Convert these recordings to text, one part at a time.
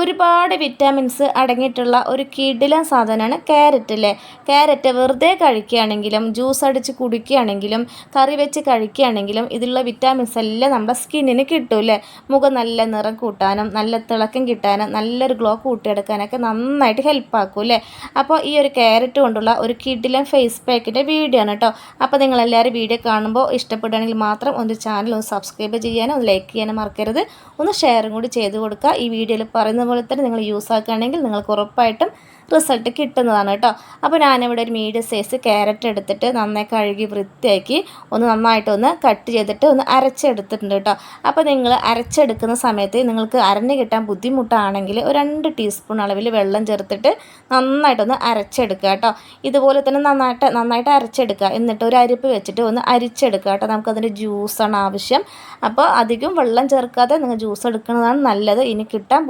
ഒരുപാട് വിറ്റാമിൻസ് അടങ്ങിയിട്ടുള്ള ഒരു കിടിലൻ സാധനമാണ് ക്യാരറ്റ് അല്ലേ? ക്യാരറ്റ് വെറുതെ കഴിക്കുകയാണെങ്കിലും ജ്യൂസ് അടിച്ച് കുടിക്കുകയാണെങ്കിലും കറി വെച്ച് കഴിക്കുകയാണെങ്കിലും ഇതിലുള്ള വിറ്റാമിൻസ് എല്ലാം നമ്മുടെ സ്കിന്നിന് കിട്ടും അല്ലേ? മുഖം നല്ല നിറം കൂട്ടാനും നല്ല തിളക്കം കിട്ടാനും നല്ലൊരു ഗ്ലോ കൂട്ടിയെടുക്കാനൊക്കെ നന്നായിട്ട് ഹെൽപ്പ് ആക്കും അല്ലേ? അപ്പോൾ ഈ ഒരു ക്യാരറ്റ് കൊണ്ടുള്ള ഒരു കിടിലൻ ഫേസ് പാക്കിന്റെ വീഡിയോ ആണ് കേട്ടോ. അപ്പോൾ നിങ്ങളെല്ലാവരും വീഡിയോ കാണുമ്പോൾ ഇഷ്ടപ്പെടുകയാണെങ്കിൽ മാത്രം ഒന്ന് ചാനൽ ഒന്ന് സബ്സ്ക്രൈബ് ചെയ്യാനും ഒന്ന് ലൈക്ക് ചെയ്യാനും മറക്കരുത്. ഒന്ന് ഷെയറും കൂടി ചെയ്ത് കൊടുക്കുക. ഈ വീഡിയോയിൽ പറയുന്ന പോലെ തന്നെ നിങ്ങൾ യൂസ് ആക്കുകയാണെങ്കിൽ നിങ്ങൾക്ക് ഉറപ്പായിട്ടും റിസൾട്ട് കിട്ടുന്നതാണ് കേട്ടോ. അപ്പോൾ ഞാനിവിടെ ഒരു മീഡിയം സൈസ് ക്യാരറ്റ് എടുത്തിട്ട് നന്നായി കഴുകി വൃത്തിയാക്കി ഒന്ന് നന്നായിട്ടൊന്ന് കട്ട് ചെയ്തിട്ട് ഒന്ന് അരച്ചെടുത്തിട്ടുണ്ട് കേട്ടോ. അപ്പോൾ നിങ്ങൾ അരച്ചെടുക്കുന്ന സമയത്ത് നിങ്ങൾക്ക് അരഞ്ഞ് കിട്ടാൻ ബുദ്ധിമുട്ടാണെങ്കിൽ ഒരു രണ്ട് ടീസ്പൂൺ അളവിൽ വെള്ളം ചേർത്തിട്ട് നന്നായിട്ടൊന്ന് അരച്ചെടുക്കുക കേട്ടോ. ഇതുപോലെ തന്നെ നന്നായിട്ട് നന്നായിട്ട് അരച്ചെടുക്കുക. എന്നിട്ട് ഒരു അരിപ്പ് വെച്ചിട്ട് ഒന്ന് അരിച്ചെടുക്കുക കേട്ടോ. നമുക്കതിന്റെ ജ്യൂസാണ് ആവശ്യം. അപ്പോൾ അധികം വെള്ളം ചേർക്കാതെ നിങ്ങൾ ജ്യൂസ് എടുക്കുന്നതാണ് നല്ലത്. ഇനി കിട്ടാൻ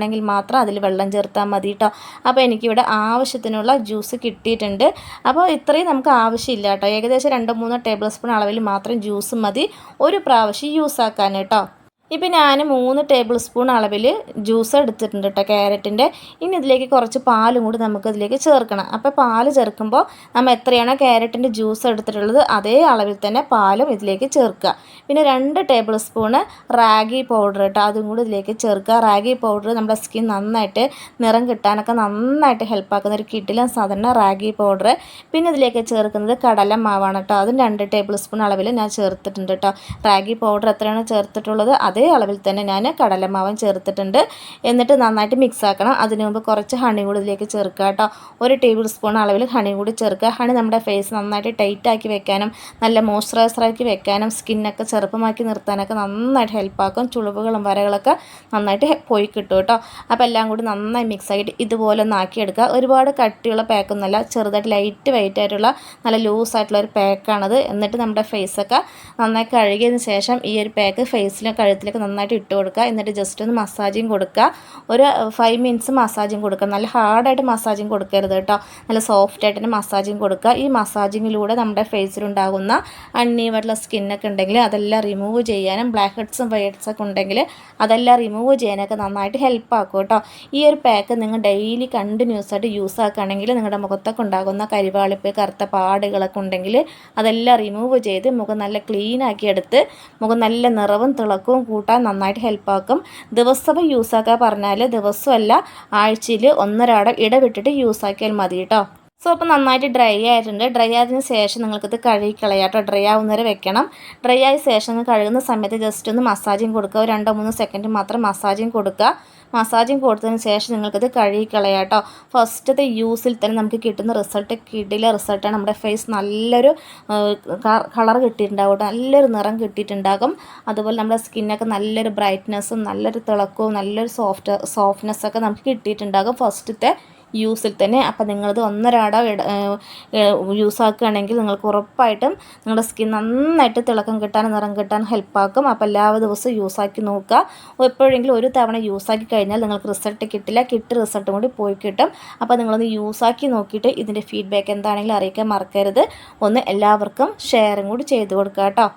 ബുദ്ധിമുട്ടാണെങ്കിൽ മാത്രം അതിൽ വെള്ളം ചേർത്താൽ മതി കേട്ടോ അപ്പോൾ എനിക്കിവിടെ ആവശ്യത്തിനുള്ള ജ്യൂസ് കിട്ടിയിട്ടുണ്ട്. അപ്പോൾ ഇത്രയും നമുക്ക് ആവശ്യമില്ല കേട്ടോ ഏകദേശം രണ്ട് മൂന്ന് ടേബിൾ സ്പൂൺ അളവിൽ മാത്രം ജ്യൂസ് മതി. ഒരു പ്രാവശ്യം യൂസ് ആക്കാൻ കേട്ടോ ഇപ്പം ഞാൻ മൂന്ന് ടേബിൾ സ്പൂൺ അളവിൽ ജ്യൂസ് എടുത്തിട്ടുണ്ട് കേട്ടോ ക്യാരറ്റിന്റെ ഇനി ഇതിലേക്ക് കുറച്ച് പാലും കൂടി നമുക്ക് ഇതിലേക്ക് ചേർക്കണം. അപ്പോൾ പാൽ ചേർക്കുമ്പോൾ നമ്മൾ എത്രയാണോ ക്യാരറ്റിന്റെ ജ്യൂസ് എടുത്തിട്ടുള്ളത് അതേ അളവിൽ തന്നെ പാലും ഇതിലേക്ക് ചേർക്കുക. പിന്നെ രണ്ട് ടേബിൾ സ്പൂണ് റാഗി പൗഡർ കേട്ടോ അതും കൂടി ഇതിലേക്ക് ചേർക്കുക. റാഗി പൗഡർ നമ്മുടെ സ്കിൻ നന്നായിട്ട് നിറം കിട്ടാനൊക്കെ നന്നായിട്ട് ഹെൽപ്പാക്കുന്ന ഒരു കിട്ടിലും സാധാരണ റാഗി പൗഡർ പിന്നെ ഇതിലേക്ക് ചേർക്കുന്നത് കടല മാവാണ് കേട്ടോ അതും രണ്ട് ടേബിൾ സ്പൂൺ അളവിൽ ഞാൻ ചേർത്തിട്ടുണ്ട് കേട്ടോ റാഗി പൗഡർ എത്രയാണോ ചേർത്തിട്ടുള്ളത് അതേ അതേ അളവിൽ തന്നെ ഞാൻ കടലമാവൻ ചേർത്തിട്ടുണ്ട്. എന്നിട്ട് നന്നായിട്ട് മിക്സ് ആക്കണം. അതിന് മുമ്പ് കുറച്ച് ഹണി കൂടി ഇതിലേക്ക് ചേർക്കുക കേട്ടോ. ഒരു ടേബിൾ സ്പൂൺ അളവിൽ ഹണി കൂടി ചേർക്കുക. ഹണി നമ്മുടെ ഫേസ് നന്നായിട്ട് ടൈറ്റ് ആക്കി വെക്കാനും നല്ല മോയ്സ്ചറൈസറാക്കി വെക്കാനും സ്കിന്നൊക്കെ ചെറുപ്പമാക്കി നിർത്താനൊക്കെ നന്നായിട്ട് ഹെൽപ്പാക്കും ചുളിവുകളും വരകളൊക്കെ നന്നായിട്ട് പോയി കിട്ടും കേട്ടോ. അപ്പോൾ എല്ലാം കൂടി നന്നായി മിക്സ് ആക്കിയിട്ട് ഇതുപോലെ ആക്കിയെടുക്കുക ഒരുപാട് കട്ടിയുള്ള പാക്കൊന്നുമല്ല ചെറുതായിട്ട് ലൈറ്റ് വെയിറ്റ് ആയിട്ടുള്ള നല്ല ലൂസ് ആയിട്ടുള്ള ഒരു പാക്കാണത് എന്നിട്ട് നമ്മുടെ ഫേസൊക്കെ നന്നായി കഴുകിയതിന് ശേഷം ഈ ഒരു പാക്ക് ഫേസിലും കഴുത്തിലും ഇതിലേക്ക് നന്നായിട്ട് ഇട്ട് കൊടുക്കുക. എന്നിട്ട് ജസ്റ്റ് ഒന്ന് മസാജിങ് കൊടുക്കുക. ഒരു ഫൈവ് മിനിറ്റ്സ് മസാജിങ് കൊടുക്കുക. നല്ല ഹാർഡായിട്ട് മസാജിങ് കൊടുക്കരുത് കേട്ടോ. നല്ല സോഫ്റ്റ് ആയിട്ട് തന്നെ മസാജിങ് കൊടുക്കുക. ഈ മസാജിങ്ങിലൂടെ നമ്മുടെ ഫേസിലുണ്ടാകുന്ന അണ്ണീവായിട്ടുള്ള സ്കിന്നൊക്കെ ഉണ്ടെങ്കിൽ അതെല്ലാം റിമൂവ് ചെയ്യാനും ബ്ലാക്ക് ഹെഡ്സും വൈറ്റ്സ് ഒക്കെ ഉണ്ടെങ്കിൽ അതെല്ലാം റിമൂവ് ചെയ്യാനൊക്കെ നന്നായിട്ട് ഹെൽപ്പ് ആക്കും കേട്ടോ. ഈ ഒരു പാക്ക് നിങ്ങൾ ഡെയിലി കണ്ടിന്യൂസ് ആയിട്ട് യൂസ് ആക്കുകയാണെങ്കിൽ നിങ്ങളുടെ മുഖത്തൊക്കെ ഉണ്ടാകുന്ന കരിവാളിപ്പ് കറുത്ത പാടുകളൊക്കെ ഉണ്ടെങ്കിൽ അതെല്ലാം റിമൂവ് ചെയ്ത് മുഖം നല്ല ക്ലീൻ ആക്കി എടുത്ത് മുഖം നല്ല നിറവും തിളക്കവും കൂട്ടാൻ നന്നായിട്ട് ഹെൽപ്പാക്കും ദിവസവും യൂസാക്കാൻ പറഞ്ഞാൽ ദിവസമല്ല ആഴ്ചയിൽ ഒന്നരാടം ഇടവിട്ടിട്ട് യൂസാക്കിയാൽ മതി കേട്ടോ സോ അപ്പോൾ നന്നായിട്ട് ഡ്രൈ ആയിട്ടുണ്ട്. ഡ്രൈ ആയതിന് ശേഷം നിങ്ങൾക്കിത് കഴുകി കളയാം കേട്ടോ. ഡ്രൈ ആവുന്നവരെ വെക്കണം. ഡ്രൈ ആയ ശേഷം കഴുകുന്ന സമയത്ത് ജസ്റ്റ് ഒന്ന് മസാജിങ് കൊടുക്കുക. ഒരു രണ്ടോ മൂന്നോ സെക്കൻഡ് മാത്രം മസാജിങ് കൊടുക്കുക. മസാജിങ് കൊടുത്തതിന് ശേഷം നിങ്ങൾക്കിത് കഴുകി കളയാം കേട്ടോ ഫസ്റ്റത്തെ യൂസിൽ തന്നെ നമുക്ക് കിട്ടുന്ന റിസൾട്ട് കിടിലെ റിസൾട്ടാണ് നമ്മുടെ ഫേസ് നല്ലൊരു കളർ കിട്ടിയിട്ടുണ്ടാവും നല്ലൊരു നിറം കിട്ടിയിട്ടുണ്ടാകും. അതുപോലെ നമ്മുടെ സ്കിന്നൊക്കെ നല്ലൊരു ബ്രൈറ്റ്നെസ്സും നല്ലൊരു തിളക്കവും നല്ലൊരു സോഫ്റ്റ് സോഫ്റ്റ്നെസ്സൊക്കെ നമുക്ക് കിട്ടിയിട്ടുണ്ടാകും. ഫസ്റ്റത്തെ യൂസിൽ തന്നെ അപ്പം നിങ്ങളത് ഒന്നരാട യൂസ് ആക്കുകയാണെങ്കിൽ നിങ്ങൾക്ക് ഉറപ്പായിട്ടും നിങ്ങളുടെ സ്കിൻ നന്നായിട്ട് തിളക്കം കിട്ടാൻ നിറം കിട്ടാൻ ഹെൽപ്പാക്കും. അപ്പോൾ എല്ലാ ദിവസവും യൂസാക്കി നോക്കുക. എപ്പോഴെങ്കിലും ഒരു തവണ യൂസാക്കി കഴിഞ്ഞാൽ നിങ്ങൾക്ക് റിസൾട്ട് കിട്ടില്ല. കിട്ടി റിസൾട്ടും കൂടി പോയി കിട്ടും. അപ്പോൾ നിങ്ങളൊന്ന് യൂസാക്കി നോക്കിയിട്ട് ഇതിന്റെ ഫീഡ്ബാക്ക് എന്താണെങ്കിലും അറിയിക്കാൻ മറക്കരുത്. ഒന്ന് എല്ലാവർക്കും ഷെയറും കൂടി ചെയ്ത് കൊടുക്കുക കേട്ടോ.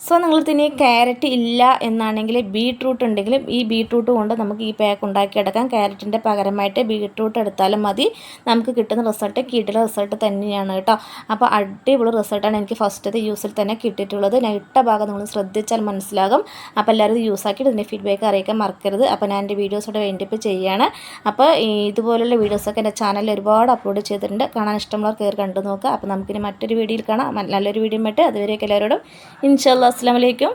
സോ നിങ്ങൾ ഇനി ക്യാരറ്റ് ഇല്ല എന്നാണെങ്കിൽ ബീട്രൂട്ട് ഉണ്ടെങ്കിലും ഈ ബീട്രൂട്ട് കൊണ്ട് നമുക്ക് ഈ പാക്ക് ഉണ്ടാക്കിയെടുക്കാം ക്യാരറ്റിന്റെ പകരമായിട്ട് ബീട്രൂട്ട് എടുത്താലും മതി. നമുക്ക് കിട്ടുന്ന റിസൾട്ട് കിട്ടിയ റിസൾട്ട് തന്നെയാണ് കേട്ടോ. അപ്പോൾ അടിപൊളി റിസൾട്ടാണ് എനിക്ക് ഫസ്റ്റത്തെ യൂസിൽ തന്നെ കിട്ടിയിട്ടുള്ളത്. ഞാൻ ഇട്ട ഭാഗം നിങ്ങൾ ശ്രദ്ധിച്ചാൽ മനസ്സിലാകും. അപ്പോൾ എല്ലാവരും ഇത് യൂസ് ആക്കിയിട്ട് ഇതിന്റെ ഫീഡ്ബാക്ക് അറിയിക്കാൻ മറക്കരുത്. അപ്പോൾ ഞാൻ എന്റെ വീഡിയോസോടെ വേണ്ടിപ്പ് ചെയ്യുകയാണ് അപ്പോൾ ഇതുപോലുള്ള വീഡിയോസൊക്കെ എന്റെ ചാനലിൽ ഒരുപാട് അപ്ലോഡ് ചെയ്തിട്ടുണ്ട്. കാണാൻ ഇഷ്ടമുള്ളവർ കയറി കണ്ടു നോക്കുക. അപ്പോൾ നമുക്കിനി മറ്റൊരു വീഡിയോയിൽ കാണാം. നല്ലൊരു വീഡിയോ ആയിട്ട് അതുവരെയൊക്കെ എല്ലാവരോടും. ഇൻഷാല്ല അസ്സാം വലൈക്കും